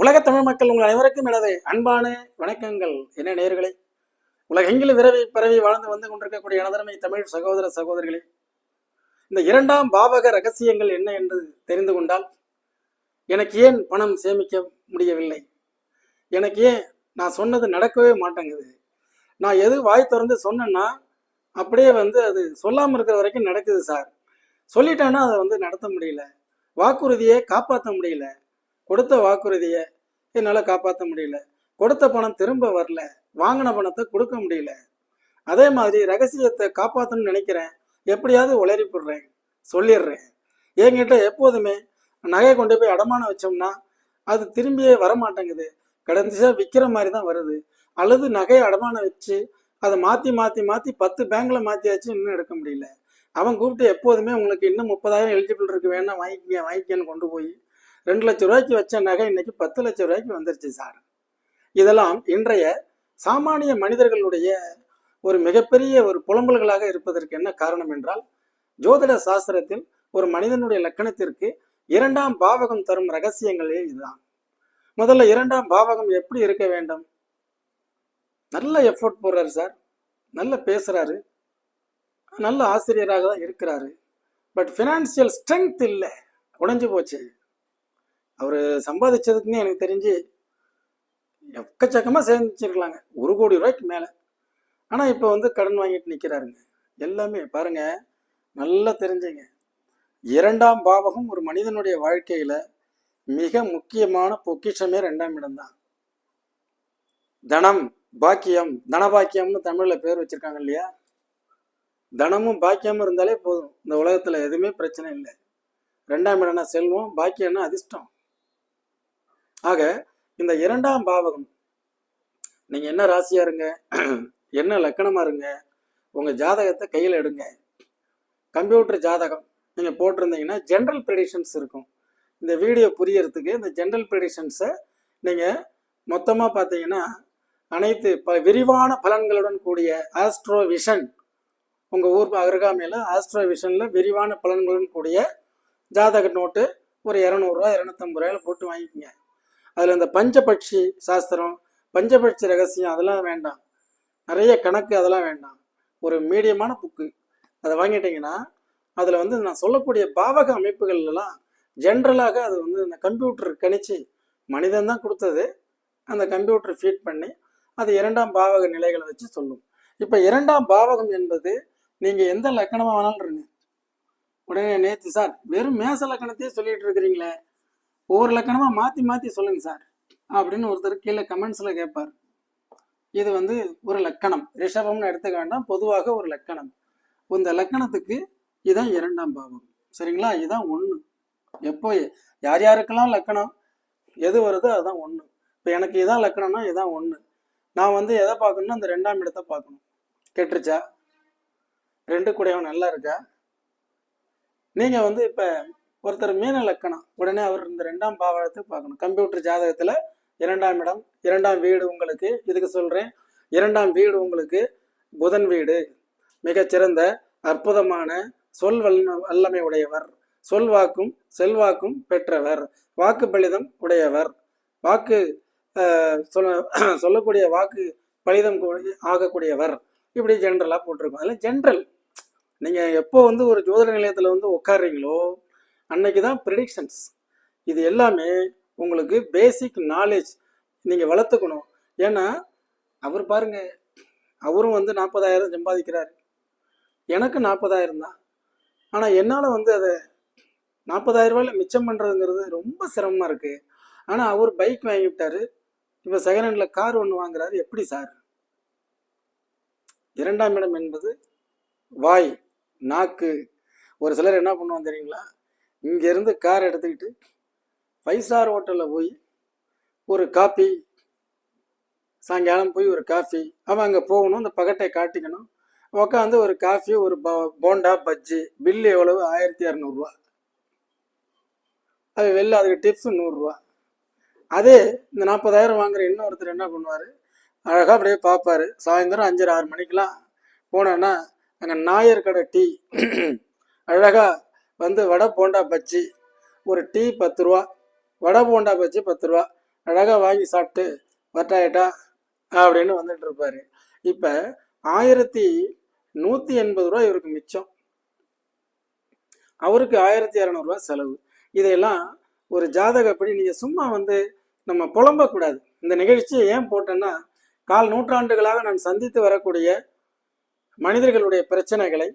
உலக தமிழ் மக்கள் உங்கள் அனைவருக்கும் எனது அன்பான வணக்கங்கள். என்ன நேர்களே உலகெங்கிலும் விரவி பரவி வாழ்ந்து வந்து கொண்டிருக்கக்கூடிய எனதரமை தமிழ் சகோதர சகோதரிகளே இந்த இரண்டாம் பாவக ரகசியங்கள் என்ன என்று தெரிந்து கொண்டால் எனக்கு ஏன் பணம் சேமிக்க முடியவில்லை? எனக்கு ஏன் நான் சொன்னது நடக்கவே மாட்டேங்குது? நான் எது வாய் திறந்து சொன்னேன்னா அப்படியே வந்து அது சொல்லாமல் இருக்கிற வரைக்கும் நடக்குது சார். சொல்லிட்டேன்னா அதை வந்து நடத்த முடியல. வாக்குறுதியை காப்பாற்ற முடியல. கொடுத்த வாக்குறுதியை என்னால் காப்பாற்ற முடியல. கொடுத்த பணம் திரும்ப வரல. வாங்கின பணத்தை கொடுக்க முடியல. அதே மாதிரி ரகசியத்தை காப்பாற்றணும்னு நினைக்கிறேன். எப்படியாவது உளறி போடுறேன். சொல்லிடுறேன். என்கிட்ட எப்போதுமே நகையை கொண்டு போய் அடமானம் வச்சோம்னா அது திரும்பியே வர மாட்டேங்குது கடைசியாக விற்கிற மாதிரி தான் வருது. அல்லது நகையை அடமானம் வச்சு அதை மாற்றி மாற்றி மாற்றி பத்து பேங்க்கில் மாற்றியாச்சு இன்னும் எடுக்க முடியல. அவன் கூப்பிட்டு எப்போதுமே உங்களுக்கு இன்னும் முப்பதாயிரம் எலிஜிபிள் இருக்கு. வேணா வாங்கிக்கங்க வாங்கிக்கன்னு கொண்டு போய் ரெண்டு லட்ச ரூபாய்க்கு வச்ச நகை இன்னைக்கு பத்து லட்ச ரூபாய்க்கு வந்துருச்சு சார். இதெல்லாம் இன்றைய சாமானிய மனிதர்களுடைய ஒரு மிகப்பெரிய ஒரு புலம்பல்களாக இருப்பதற்கு என்ன காரணம் என்றால் ஜோதிட சாஸ்திரத்தில் ஒரு மனிதனுடைய லக்கணத்திற்கு இரண்டாம் பாவகம் தரும் ரகசியங்களே இதுதான். முதல்ல இரண்டாம் பாவகம் எப்படி இருக்க வேண்டும்? நல்ல எஃபோர்ட் போடுறாரு சார். நல்ல பேசுறாரு. நல்ல ஆசிரியராக தான் இருக்கிறாரு. பட் ஃபினான்சியல் ஸ்ட்ரென்த் இல்லை. உடைஞ்சு போச்சு. அவர் சம்பாதிச்சதுக்குன்னு எனக்கு தெரிஞ்சு எக்கச்சக்கமாக சேர்ந்துச்சிருக்கலாங்க ஒரு கோடி ரூபாய்க்கு மேலே. ஆனால் இப்போ வந்து கடன் வாங்கிட்டு நிற்கிறாருங்க எல்லாமே பாருங்க நல்லா தெரிஞ்சுங்க. இரண்டாம் பாவகம் ஒரு மனிதனுடைய வாழ்க்கையில் மிக முக்கியமான பொக்கிஷமே ரெண்டாம் இடம்தான் தனம் பாக்கியம் தனபாக்கியம்னு தமிழில் பேர் வச்சுருக்காங்க இல்லையா? தனமும் பாக்கியமும் இருந்தாலே போதும். இந்த உலகத்தில் எதுவுமே பிரச்சனை இல்லை. ரெண்டாம் இடம்னா செல்வம் பாக்கியம்னா அதிர்ஷ்டம். ஆக இந்த இரண்டாம் பாவகம் நீங்க என்ன ராசியா இருங்க என்ன லக்கணமா இருங்க உங்க ஜாதகத்தை கையில் எடுங்க. கம்ப்யூட்டர் ஜாதகம் நீங்க போட்டிருந்தீங்கன்னா ஜென்ரல் ப்ரெடிஷன்ஸ் இருக்கும். இந்த வீடியோ புரியறதுக்கு இந்த ஜென்ரல் ப்ரெடிஷன்ஸை நீங்க மொத்தமா பார்த்தீங்கன்னா அனைத்து ப விரிவான பலன்களுடன் கூடிய ஆஸ்ட்ரோ விஷன் உங்க ஊர் அருகாமையில் ஆஸ்ட்ரோ விஷன்ல விரிவான பலன்களுடன் கூடிய ஜாதக நோட்டு ஒரு இரநூறுவா இரநூத்தம்பது ரூபாயில போட்டு வாங்கிக்கோங்க. அதில் இந்த பஞ்சபட்சி சாஸ்திரம் பஞ்சபட்சி ரகசியம் அதெல்லாம் வேண்டாம். நிறைய கணக்கு அதெல்லாம் வேண்டாம். ஒரு மீடியமான புக்கு அதை வாங்கிட்டீங்கன்னா அதில் வந்து நான் சொல்லக்கூடிய பாவக அமைப்புகள்லாம் ஜென்ரலாக அது வந்து இந்த கம்ப்யூட்டர் கணிச்சு மனிதன் தான் கொடுத்தது. அந்த கம்ப்யூட்டர் ஃபீட் பண்ணி அது இரண்டாம் பாவக நிலைகளை வச்சு சொல்லும். இப்போ இரண்டாம் பாவகம் என்பது நீங்கள் எந்த லக்கணமாக வேணாலும் இருங்க. உடனே நேற்று சார் வெறும் மேச லக்கணத்தையே சொல்லிட்டு இருக்கிறீங்களே. ஒவ்வொரு லக்கணமாக மாற்றி மாற்றி சொல்லுங்கள் சார் அப்படின்னு ஒருத்தர் கீழே கமெண்ட்ஸில் கேட்பார். இது வந்து ஒரு லக்கணம். ரிஷபம்னு எடுத்துக்காண்டா பொதுவாக ஒரு லக்கணம். இந்த லக்கணத்துக்கு இதான் இரண்டாம் பாவம். சரிங்களா? இதுதான் ஒன்று எப்போ யார் யாருக்கெல்லாம் லக்கணம்? எது வருதோ அதுதான் ஒன்று இப்போ எனக்கு இதான் லக்கணம்னா இதான் ஒன்று நான் வந்து எதை பார்க்கணும்னா அந்த ரெண்டாம் இடத்தை பார்க்கணும். கெட்டுருச்சா? ரெண்டு கூடையவன் நல்லா இருக்கா? நீங்கள் வந்து இப்போ ஒருத்தர் மீன லக்கணம் உடனே அவர் இந்த ரெண்டாம் பாவகத்தை பார்க்கணும். கம்ப்யூட்டர் ஜாதகத்தில் இரண்டாம் இடம் இரண்டாம் வீடு உங்களுக்கு இதுக்கு சொல்கிறேன் இரண்டாம் வீடு உங்களுக்கு புதன் வீடு. மிகச்சிறந்த அற்புதமான சொல் வல் வல்லமை உடையவர். சொல்வாக்கும் செல்வாக்கும் பெற்றவர். வாக்கு பலிதம் உடையவர். வாக்கு சொல்ல சொல்லக்கூடிய வாக்கு பலிதம் கூடிய- ஆகக்கூடியவர். இப்படி ஜென்ரலாக போட்டிருக்கோம். அதில் ஜென்ரல் நீங்கள் எப்போ வந்து ஒரு ஜோதிட நிலையத்தில் வந்து உட்கார்றீங்களோ அன்னைக்கு தான் ப்ரிடிக்ஷன்ஸ் இது எல்லாமே உங்களுக்கு பேசிக் நாலேஜ் நீங்கள் வளர்த்துக்கணும். ஏன்னா அவர் பாருங்க அவரும் வந்து நாற்பதாயிரம் சம்பாதிக்கிறார். எனக்கு நாற்பதாயிரம் தான். ஆனால் என்னால் வந்து அதை நாற்பதாயிரம் ரூபாயில் மிச்சம் பண்ணுறதுங்கிறது ரொம்ப சிரமமாக இருக்குது ஆனால் அவர் பைக் வாங்கிவிட்டார் இப்போ செகண்ட் ஹேண்டில் கார் ஒன்று வாங்குறாரு. எப்படி சார் இரண்டாம் இடம் என்பது வாய் நாக்கு. ஒரு சிலர் என்ன பண்ணுவோம் தெரியுங்களா? இங்கேருந்து கார் எடுத்துக்கிட்டு ஃபைவ் ஸ்டார் ஹோட்டலில் போய் ஒரு காப்பி சாயங்காலம் போய் ஒரு காஃபி அவன் அங்கே போகணும் அந்த பகட்டை காட்டிக்கணும். உட்காந்து ஒரு காஃபி ஒரு ப- போண்டா பஜ்ஜி. பில்லு எவ்வளவு? ஆயிரத்தி இரநூறுவா அது வெளில அதுக்கு டிப்ஸ் நூறுரூவா. அதே இந்த நாற்பதாயிரம் வாங்குற இன்னொருத்தர் என்ன பண்ணுவார்? அழகாக அப்படியே பார்ப்பார் சாயந்தரம் அஞ்சரை ஆறு மணிக்கெலாம் போனேன்னா அங்கே நாயர் கடை டீ. அழகாக வந்து வடை போண்டா பஜ்ஜி ஒரு டீ பத்து ரூபா. வடை போண்டா பஜ்ஜி பத்து ரூபா. அழகாக வாங்கி சாப்பிட்டு வட்டாயிட்டா அப்படின்னு வந்துட்டு இருப்பார். இப்போ ஆயிரத்தி நூற்றி எண்பது ரூபா இவருக்கு மிச்சம். அவருக்கு ஆயிரத்தி இரநூறுவா செலவு. இதையெல்லாம் ஒரு ஜாதகப்படி நீங்கள் சும்மா வந்து நம்ம புலம்பக்கூடாது. இந்த நிகழ்ச்சியை ஏன் போட்டேன்னா கால் நூற்றாண்டுகளாக நான் சந்தித்து வரக்கூடிய மனிதர்களுடைய பிரச்சனைகளை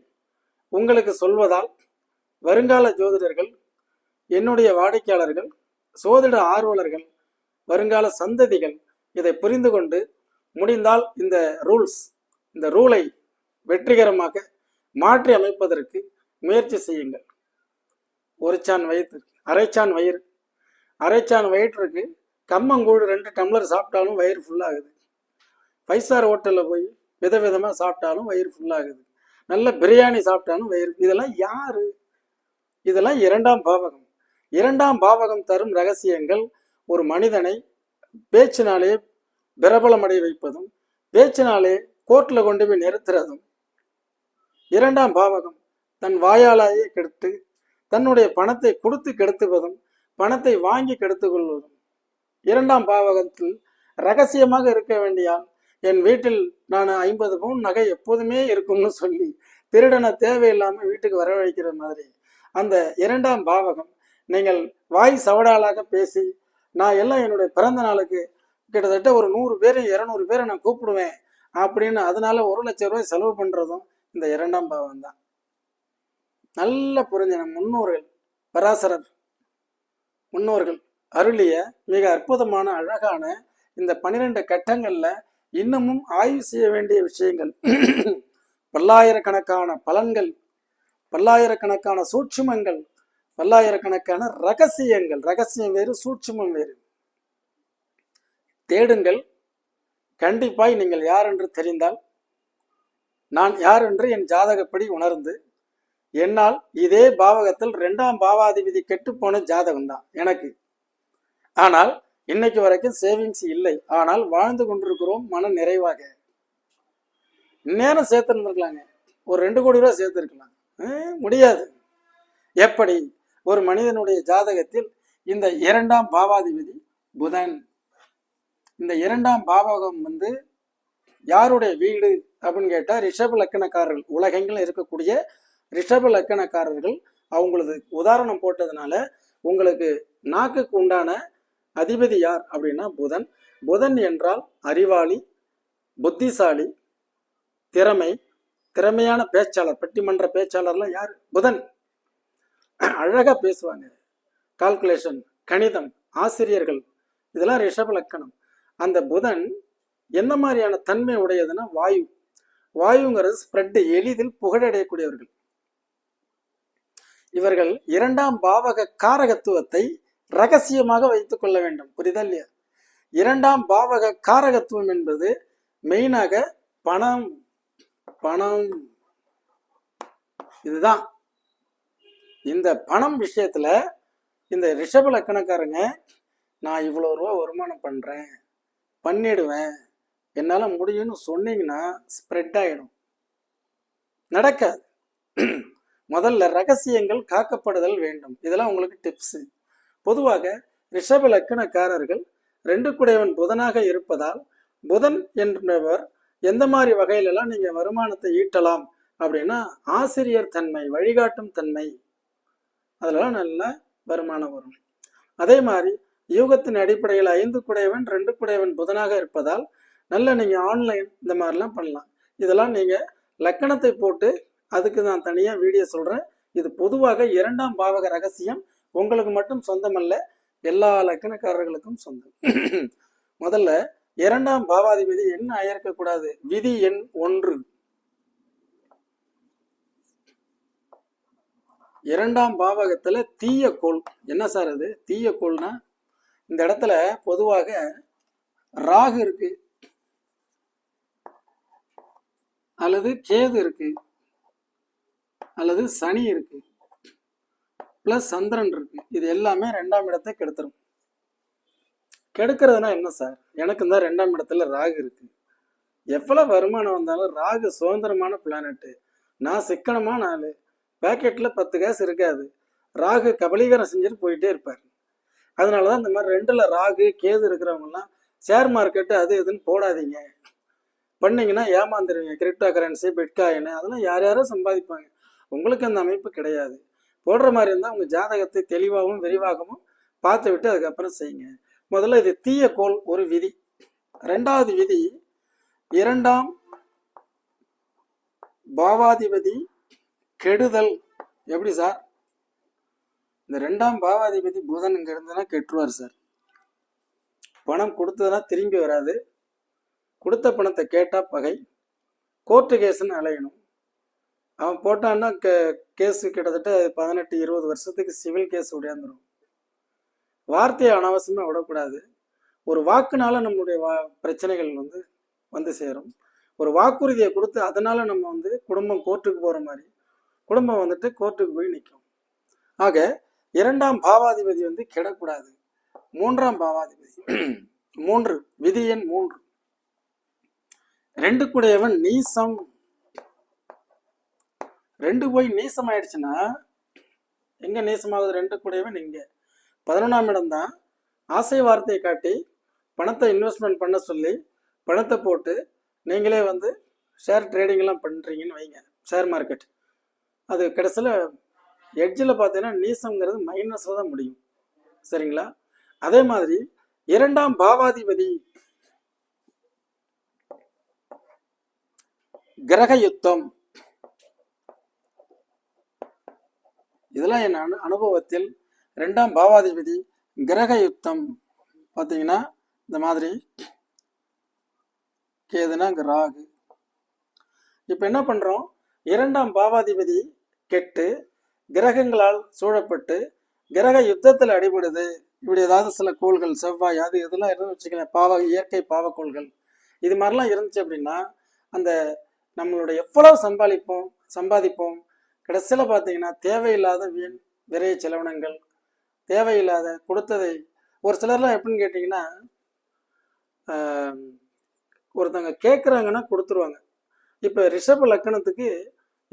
உங்களுக்கு சொல்வதால் வருங்கால ஜோதிடர்கள் என்னுடைய வாடிக்கையாளர்கள் சோதிட ஆர்வலர்கள் வருங்கால சந்ததிகள் இதை புரிந்து கொண்டு முடிந்தால் இந்த ரூல்ஸ் இந்த ரூலை வெற்றிகரமாக மாற்றி அமைப்பதற்கு முயற்சி செய்யுங்கள். ஒரு சான் வயிற்று அரைச்சான் வயிறு. அரைச்சான் வயிற்றுக்கு கம்மங்கூழ் ரெண்டு டம்ளர் சாப்பிட்டாலும் வயிறு ஃபுல்லாகுது ஃபைவ் ஸ்டார் ஹோட்டலில் போய் விதவிதமாக சாப்பிட்டாலும் வயிறு ஃபுல்லாகுது நல்ல பிரியாணி சாப்பிட்டாலும் வயிறு இதெல்லாம் யாரு இதெல்லாம் இரண்டாம் பாவகம். இரண்டாம் பாவகம் தரும் ரகசியங்கள் ஒரு மனிதனை பேச்சினாலே பிரபலமடைய வைப்பதும் பேச்சினாலே கோர்ட்டில் கொண்டு போய் நிறுத்துறதும். இரண்டாம் பாவகம் தன் வாயாலேயே கெடுத்து தன்னுடைய பணத்தை கொடுத்து கெடுத்துவதும் பணத்தை வாங்கி கெடுத்துக் கொள்வதும் இரண்டாம் பாவகத்தில் ரகசியமாக இருக்க வேண்டியால் என் வீட்டில் நான் ஐம்பது பவுன் நகை எப்போதுமே இருக்கும்னு சொல்லி திருடனை தேவையில்லாமல் வீட்டுக்கு வரவழைக்கிற மாதிரி. அந்த இரண்டாம் பாவகம் நீங்கள் வாய் சவடாலாக பேசி நான் எல்லாம் என்னுடைய பிறந்த நாளுக்கு கிட்டத்தட்ட ஒரு நூறு பேர் இரநூறு பேரை நான் கூப்பிடுவேன் அப்படின்னு அதனால ஒரு லட்சம் ரூபாய் செலவு பண்ணுறதும் இந்த இரண்டாம் பாவம் தான் நல்ல புரிஞ்ச நம் முன்னோர்கள் பராசரர் முன்னோர்கள் அருளிய மிக அற்புதமான அழகான இந்த பன்னிரெண்டு கட்டங்களில் இன்னமும் ஆய்வு செய்ய வேண்டிய விஷயங்கள். பல்லாயிரக்கணக்கான பலன்கள் பல்லாயிரக்கணக்கான சூட்சுமங்கள் பல்லாயிரக்கணக்கான ரகசியங்கள் ரகசியம் வேறு சூட்சுமம் வேறு. தேடுங்கள். கண்டிப்பாய் நீங்கள் யார் என்று தெரிந்தால் நான் யார் என்று என் ஜாதகப்படி உணர்ந்து என்னால் இதே பாவகத்தில் ரெண்டாம் பாவாதிபதி கெட்டுப்போன ஜாதகம் தான் எனக்கு. ஆனால் இன்னைக்கு வரைக்கும் சேவிங்ஸ் இல்லை. ஆனால் வாழ்ந்து கொண்டிருக்கிறோம் மன நிறைவாக. நேரம் சேர்த்துருந்துருக்கலாங்க. ஒரு ரெண்டு கோடி ரூபா சேர்த்துருக்கலாம். முடியாது. எப்படி? ஒரு மனிதனுடைய ஜாதகத்தில் இந்த இரண்டாம் பாவாதிபதி புதன். இந்த இரண்டாம் பாவகம் வந்து யாருடைய வீடு அப்படின்னு கேட்டால் ரிஷப லக்கணக்காரர்கள் உலகெங்கிலும் இருக்கக்கூடிய ரிஷப லக்கணக்காரர்கள் அவங்களது உதாரணம் போட்டதுனால உங்களுக்கு நாக்குக்கு உண்டான அதிபதி யார் அப்படின்னா புதன். புதன் என்றால் அறிவாளி புத்திசாலி திறமை திறமையான பேச்சாளர் பட்டிமன்ற பேச்சாளர்லாம் யார்? புதன். அழகாக பேசுவாங்க. கால்குலேஷன் கணிதம் ஆசிரியர்கள் இதெல்லாம் ரிஷப லக்கணம். அந்த புதன் என்ன மாதிரியான தன்மை உடையதுன்னா வாயு. வாயுங்கிறது ஸ்ப்ரெட் எளிதில் புகழடையக்கூடியவர்கள். இவர்கள் இரண்டாம் பாவக காரகத்துவத்தை ரகசியமாக வைத்துக் கொள்ள வேண்டும். புரியுதா இல்லையா? இரண்டாம் பாவக காரகத்துவம் என்பது மெயினாக பணம் பணம். இதுதான். இந்த பணம் விஷயத்துல இந்த ரிஷப லக்கணக்காரங்க நான் இவ்வளோ ரூபா வருமானம் பண்ணுறேன் பண்ணிடுவேன் என்னால் முடியும்னு சொன்னீங்கன்னா ஸ்ப்ரெட் ஆகிடும் நடக்காது. முதல்ல ரகசியங்கள் காக்கப்படுதல் வேண்டும். இதெல்லாம் உங்களுக்கு டிப்ஸு பொதுவாக ரிஷப லக்கணக்காரர்கள் ரெண்டு குடையவன் புதனாக இருப்பதால் புதன் என்பவர் எந்த மாதிரி வகையிலெல்லாம் நீங்கள் வருமானத்தை ஈட்டலாம் அப்படின்னா ஆசிரியர் தன்மை வழிகாட்டும் தன்மை அதெல்லாம் நல்ல வருமானம் வரும். அதே மாதிரி யூகத்தின் அடிப்படையில் ஐந்து குடையவன் ரெண்டு குடையவன் புதனாக இருப்பதால் நல்ல நீங்கள் ஆன்லைன் இந்த மாதிரிலாம் பண்ணலாம். இதெல்லாம் நீங்கள் லக்கணத்தை போட்டு அதுக்கு நான் தனியாக வீடியோ சொல்கிறேன் இது பொதுவாக இரண்டாம் பாவக ரகசியம். உங்களுக்கு மட்டும் சொந்தமல்ல எல்லா லக்கணக்காரர்களுக்கும் சொந்தம். முதல்ல இரண்டாம் பாவாதிபதி என்ன ஆயிருக்கக்கூடாது விதி எண் ஒன்று. இரண்டாம் பாவகத்துல தீய கோள். என்ன சார் அது? தீய கோள்னா இந்த இடத்துல பொதுவாக ராகு இருக்கு. அல்லது கேது இருக்கு. அல்லது சனி இருக்கு. பிளஸ் சந்திரன் இருக்கு. இது எல்லாமே ரெண்டாம் இடத்தை கெடுத்துரும். கெடுக்கிறதுனா என்ன சார்? எனக்கு தான் ரெண்டாம் இடத்துல ராகு இருக்கு. எவ்வளவு வருமானம் வந்தாலும் ராகு சுதந்திரமான பிளானட்டு நான் சிக்கனமான ஆள். பேக்கெட்ல பத்து காசு இருக்காது. ராகு கபலீகரம் செஞ்சுட்டு போயிட்டே இருப்பார். அதனால தான் இந்த மாதிரி ரெண்டுல ராகு கேது இருக்கிறவங்கலாம் ஷேர் மார்க்கெட்டு அது இதுன்னு போடாதீங்க. பண்ணிங்கன்னா ஏமாந்துருவீங்க. கிரிப்டோ கரன்சி பிட்காயின் அதெல்லாம் யார் யாரோ சம்பாதிப்பாங்க. உங்களுக்கு அந்த அமைப்பு கிடையாது. போடுற மாதிரி இருந்தால் உங்கள் ஜாதகத்தை தெளிவாகவும் விரிவாகவும் பார்த்து விட்டு அதுக்கப்புறம் செய்யுங்க. முதல்ல இது தீய ஒரு விதி. ரெண்டாவது விதி இரண்டாம் பாவாதிபதி கெடுதல். எப்படி சார்? இந்த ரெண்டாம் பாவாதிபதி புதன் இங்க இருந்ததுன்னா கெட்டுருவார் சார். பணம் கொடுத்ததுன்னா திரும்பி வராது. கொடுத்த பணத்தை கேட்டா பகை. கோர்ட்டு கேஸ்ன்னு அலையணும். அவன் போட்டான்னா கே கேஸு கிட்டத்தட்ட பதினெட்டு இருபது வருஷத்துக்கு சிவில் கேஸ் உடையாந்துடும் வார்த்தையை அனாவசியமாக விடக்கூடாது. ஒரு வாக்குனால நம்மளுடைய வா பிரச்சனைகள் வந்து வந்து சேரும். ஒரு வாக்குறுதியை கொடுத்து அதனால நம்ம வந்து குடும்பம் கோர்ட்டுக்கு போகிற மாதிரி குடும்பம் வந்துட்டு கோர்ட்டுக்கு போய் நிற்கும் ஆக இரண்டாம் பாவாதிபதி வந்து கெடக்கூடாது. மூன்றாம் பாவாதிபதி. மூன்று விதி எண் மூன்று. ரெண்டு கூடையவன் நீசம். ரெண்டு போய் நீசம் ஆயிடுச்சுன்னா எங்க நீசமாகுது? ரெண்டு கூடையவன் இங்க. பதினொன்றாம் இடம் தான். ஆசை வார்த்தையை காட்டி பணத்தை இன்வெஸ்ட்மெண்ட் பண்ண சொல்லி பணத்தை போட்டு நீங்களே வந்து ஷேர் ட்ரேடிங்லாம் பண்ணுறீங்கன்னு வைங்க. ஷேர் மார்க்கெட் அது கடைசியில் எட்ஜில் பார்த்தீங்கன்னா நீசம்ங்கிறது மைனஸில் தான் முடியும். சரிங்களா? அதே மாதிரி இரண்டாம் பாவாதிபதி கிரக யுத்தம். இதெல்லாம் என் அனு அனுபவத்தில் ரெண்டாம் பாவாதிபதி கிரக யுத்தம் பார்த்தீங்கன்னா இந்த மாதிரி கேதுனா ராகு. இப்போ என்ன பண்ணுறோம் இரண்டாம் பாவாதிபதி கெட்டு கிரகங்களால் சூழப்பட்டு கிரக யுத்தத்தில் அடிபடுது. இப்படி ஏதாவது சில கோள்கள் செவ்வாய் அது இதெல்லாம் இருந்து வச்சுக்கலாம் பாவ இயற்கை பாவக்கோள்கள். இது மாதிரிலாம் இருந்துச்சு அப்படின்னா அந்த நம்மளோட எவ்வளவு சம்பாதிப்போம் சம்பாதிப்போம் கடைசியில் பார்த்தீங்கன்னா தேவையில்லாத வீண் விரைய செலவினங்கள் தேவையில்லாத கொடுத்ததை ஒரு சிலர்லாம் எப்படின்னு கேட்டிங்கன்னா ஒருத்தவங்க கேட்குறாங்கன்னா கொடுத்துருவாங்க. இப்போ ரிஷப லக்கணத்துக்கு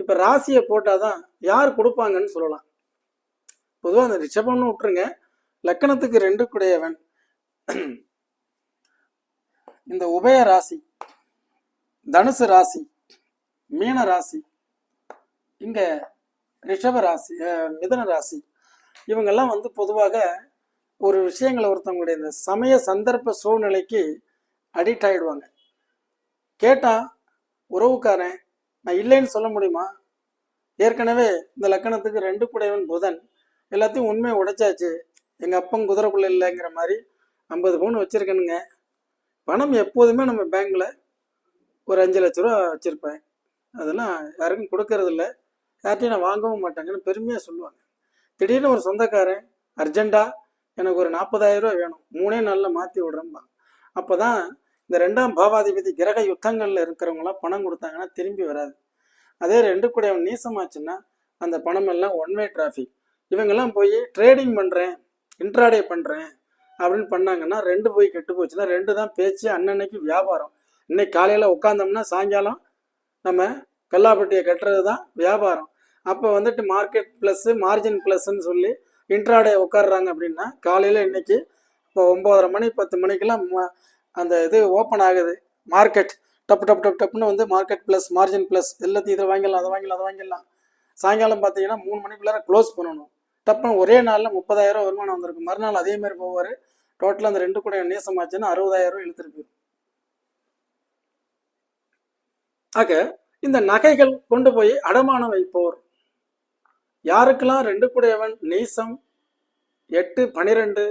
இப்போ ராசியை போட்டால் தான் யார் கொடுப்பாங்கன்னு சொல்லலாம். பொதுவாக அந்த ரிஷபம்னு விட்டுருங்க. லக்கணத்துக்கு ரெண்டு குடையவன் இந்த உபய ராசி தனுசு ராசி மீன ராசி இங்கே ரிஷப ராசி மிதன ராசி இவங்கெல்லாம் வந்து பொதுவாக ஒரு விஷயங்களை ஒருத்தவங்களுடைய இந்த சமய சந்தர்ப்ப சூழ்நிலைக்கு அடிக்ட் ஆகிடுவாங்க கேட்டால் உறவுக்காரன் நான் இல்லைன்னு சொல்ல முடியுமா? ஏற்கனவே இந்த லக்கணத்துக்கு ரெண்டு குடையவன் புதன். எல்லாத்தையும் உண்மையை உடைச்சாச்சு. எங்கள் அப்பன் குதிரைக்குள்ள இல்லைங்கிற மாதிரி ஐம்பது பவுன் வச்சுருக்கணுங்க. பணம் எப்போதுமே நம்ம பேங்கில் ஒரு அஞ்சு லட்ச ரூபா வச்சுருப்பேன். அதெல்லாம் யாருக்கும் கொடுக்கறதில்ல. யார்கிட்டையும் யார்ட்டையும் நான் வாங்கவும் மாட்டேங்கன்னு பெருமையாக சொல்லுவாங்க. திடீர்னு ஒரு சொந்தக்காரன் அர்ஜென்ட்டா எனக்கு ஒரு நாற்பதாயிரம் ரூபா வேணும். மூணே நாளில் மாற்றி விடுறேன்பா. அப்போ தான் இந்த ரெண்டாம் பாவாதிபதி கிரக யுத்தங்களில் இருக்கிறவங்களாம் பணம் கொடுத்தாங்கன்னா திரும்பி வராது. அதே ரெண்டு கூட அவன் நீசமாச்சுன்னா அந்த பணமெல்லாம் ஒன் வே டிராஃபிக் இவங்கெல்லாம் போய் ட்ரேடிங் பண்ணுறேன் இன்ட்ராடே பண்ணுறேன் அப்படின்னு பண்ணாங்கன்னா ரெண்டு போய் கெட்டு போச்சுன்னா ரெண்டு தான் பேச்சு அன்னன்னைக்கு வியாபாரம். இன்னைக்கு காலையில் உட்காந்தோம்னா சாயங்காலம் நம்ம கல்லாப்பட்டியை கட்டுறது தான் வியாபாரம். அப்போ வந்துட்டு மார்க்கெட் ப்ளஸ்ஸு மார்ஜின் ப்ளஸ்ன்னு சொல்லி இன்ட்ராடே உட்காடுறாங்க அப்படின்னா காலையில் இன்னைக்கு இப்போ ஒம்போதரை மணி பத்து மணிக்கெல்லாம் ம- அந்த இது ஓப்பன் ஆகுது. மார்க்கெட் டப்பு டப்பு டப்பு டப்புன்னு வந்து மார்க்கெட் ப்ளஸ் மார்ஜின் ப்ளஸ் எல்லாத்தையும் இதை வாங்கிடலாம் அதை வாங்கிடலாம் அதை வாங்கிடலாம். சாயங்காலம் பார்த்தீங்கன்னா மூணு மணிக்குள்ளார க்ளோஸ் பண்ணணும். டப்புன்னு ஒரே நாளில் முப்பதாயிரம் வருமானம் வந்திருக்கு. மறுநாள் அதே மாதிரி போவார். டோட்டலாக அந்த ரெண்டு கூட நேசமாச்சுன்னா அறுபதாயிரம் இழுத்துருக்கு ஆக இந்த நகைகள் கொண்டு போய் அடமானம் வைப்போர் யாருக்கெல்லாம் ரெண்டு கூடையவன் நீசம் எட்டு பனிரெண்டு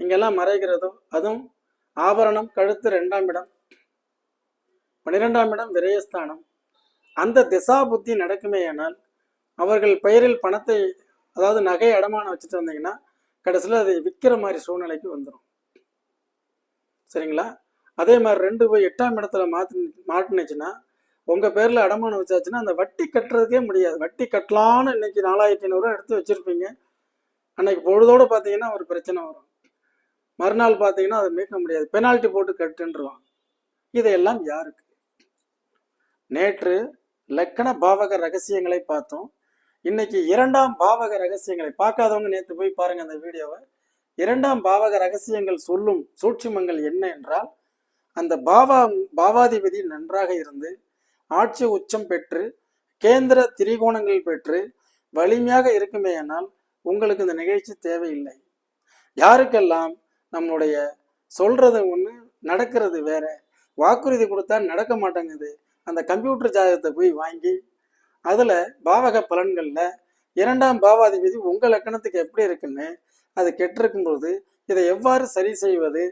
இங்கெல்லாம் மறைகிறதோ அதுவும் ஆபரணம் கழுத்து ரெண்டாம் இடம். பன்னிரெண்டாம் இடம் விரயஸ்தானம். அந்த திசா புத்தி நடக்குமேயானால் அவர்கள் பெயரில் பணத்தை அதாவது நகை அடமானம் வச்சுட்டு வந்தீங்கன்னா கடைசியில் அதை விற்கிற மாதிரி சூழ்நிலைக்கு வந்துடும் சரிங்களா? அதே மாதிரி ரெண்டு போய் எட்டாம் இடத்துல மாற்றி மாட்டினுச்சுன்னா உங்கள் பேரில் அடமானம் வச்சாச்சுன்னா அந்த வட்டி கட்டுறதுக்கே முடியாது. வட்டி கட்டலான்னு இன்னைக்கு நாலாயிரத்தி ஐநூறுரூவா எடுத்து வச்சுருப்பீங்க. அன்னைக்கு பொழுதோடு பார்த்தீங்கன்னா ஒரு பிரச்சனை வரும். மறுநாள் பார்த்தீங்கன்னா அதை மீட்க முடியாது. பெனால்ட்டி போட்டு கட்டுன்றுவான். இதையெல்லாம் யாருக்கு? நேற்று லக்கண பாவக ரகசியங்களை பார்த்தோம். இன்னைக்கு இரண்டாம் பாவக ரகசியங்களை பார்க்காதவங்க நேற்று போய் பாருங்க அந்த வீடியோவை. இரண்டாம் பாவக ரகசியங்கள் சொல்லும் சூட்சுமங்கள் என்ன என்றால் அந்த பாவா பாவாதிபதி நன்றாக இருந்து ஆட்சி உச்சம் பெற்று கேந்திர திரிகோணங்கள் பெற்று வலிமையாக இருக்குமேயானால் உங்களுக்கு இந்த நிகழ்ச்சி தேவையில்லை. யாருக்கெல்லாம் நம்மளுடைய சொல்றது ஒன்று நடக்கிறது வேற வாக்குறுதி கொடுத்தா நடக்க மாட்டேங்குது அந்த கம்ப்யூட்டர் ஜாதகத்தை போய் வாங்கி அதில் பாவக பலன்களில் இரண்டாம் பாவாதிபதி உங்கள் லக்கணத்துக்கு எப்படி இருக்குன்னு அது கெட்டிருக்கும்போது இதை எவ்வாறு சரி செய்வது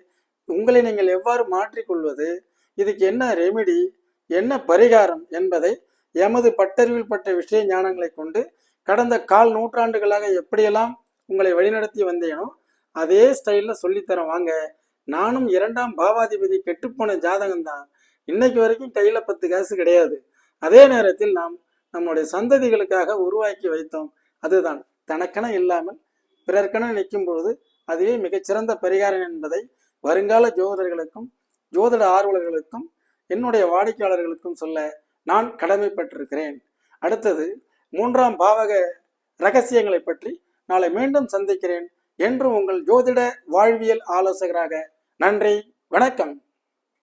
உங்களை நீங்கள் எவ்வாறு மாற்றிக்கொள்வது இதுக்கு என்ன ரெமிடி என்ன பரிகாரம் என்பதை எமது பட்டறிவில் பட்ட விஷய ஞானங்களை கொண்டு கடந்த கால் நூற்றாண்டுகளாக எப்படியெல்லாம் உங்களை வழிநடத்தி வந்தேனோ அதே ஸ்டைலில் சொல்லித்தரேன் வாங்க. நானும் இரண்டாம் பாவாதிபதி கெட்டுப்போன ஜாதகம் தான் இன்னைக்கு வரைக்கும் கையில் பத்து காசு கிடையாது. அதே நேரத்தில் நாம் நம்முடைய சந்ததிகளுக்காக உருவாக்கி வைத்தோம். அதுதான் தனக்கென இல்லாமல் பிறர்க்கென நிற்கும் பொழுது அதுவே மிகச்சிறந்த பரிகாரம் என்பதை வருங்கால ஜோதிடர்களுக்கும் ஜோதிட ஆர்வலர்களுக்கும் என்னுடைய வாடிக்கையாளர்களுக்கும் சொல்ல நான் கடமைப்பட்டிருக்கிறேன். அடுத்தது மூன்றாம் பாவக ரகசியங்களை பற்றி நாளை மீண்டும் சந்திக்கிறேன். என்று உங்கள் ஜோதிட வாழ்வியல் ஆலோசகராக நன்றி வணக்கம்.